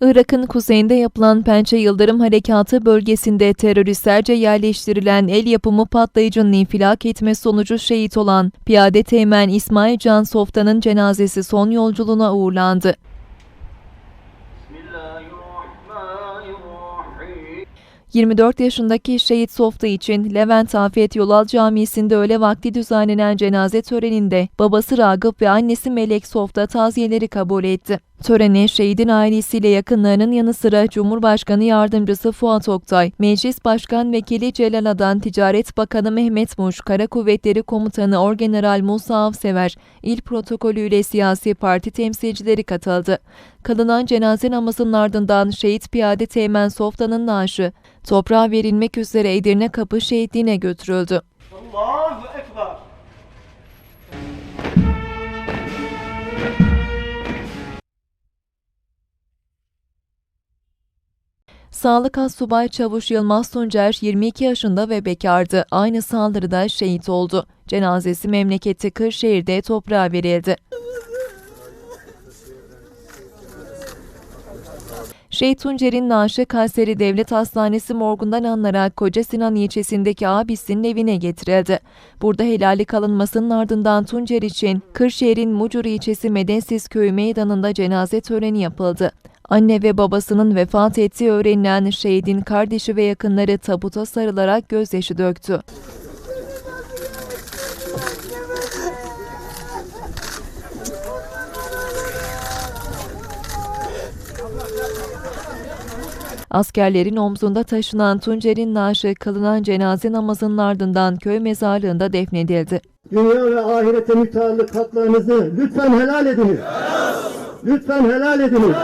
Irak'ın kuzeyinde yapılan Pençe Yıldırım Harekatı bölgesinde teröristlerce yerleştirilen el yapımı patlayıcının infilak etme sonucu şehit olan piyade teğmen İsmail Can Softan'ın cenazesi son yolculuğuna uğurlandı. Bismillahirrahmanirrahim. 24 yaşındaki şehit Softa için Levent Afiyet Yolal Camisi'nde öğle vakti düzenlenen cenaze töreninde babası Ragıp ve annesi Melek Softa taziyeleri kabul etti. Törene şehidin ailesiyle yakınlarının yanı sıra Cumhurbaşkanı Yardımcısı Fuat Oktay, Meclis Başkan Vekili Celal Adan, Ticaret Bakanı Mehmet Muş, Kara Kuvvetleri Komutanı Orgeneral Musa Avsever, il protokolüyle siyasi parti temsilcileri katıldı. Kılınan cenaze namazının ardından şehit piyade Teğmen Softa'nın naaşı toprağa verilmek üzere Edirne Kapı Şehitliğine götürüldü. Sağlık Assubay Çavuş Yılmaz Tuncer 22 yaşında ve bekardı. Aynı saldırıda şehit oldu. Cenazesi memleketi Kırşehir'de toprağa verildi. Şehit Tuncer'in naaşı Kayseri Devlet Hastanesi morgundan alınarak Koca Sinan ilçesindeki abisinin evine getirildi. Burada helallik alınmasının ardından Tuncer için Kırşehir'in Mucur ilçesi Medensiz Köyü meydanında cenaze töreni yapıldı. Anne ve babasının vefat ettiği öğrenilen şehidin kardeşi ve yakınları tabuta sarılarak gözyaşı döktü. Askerlerin omzunda taşınan Tuncer'in naaşı kılınan cenaze namazının ardından köy mezarlığında defnedildi. Dünya ve ahirete müteallık haklarınızı lütfen helal ediniz. Lütfen helal ediniz.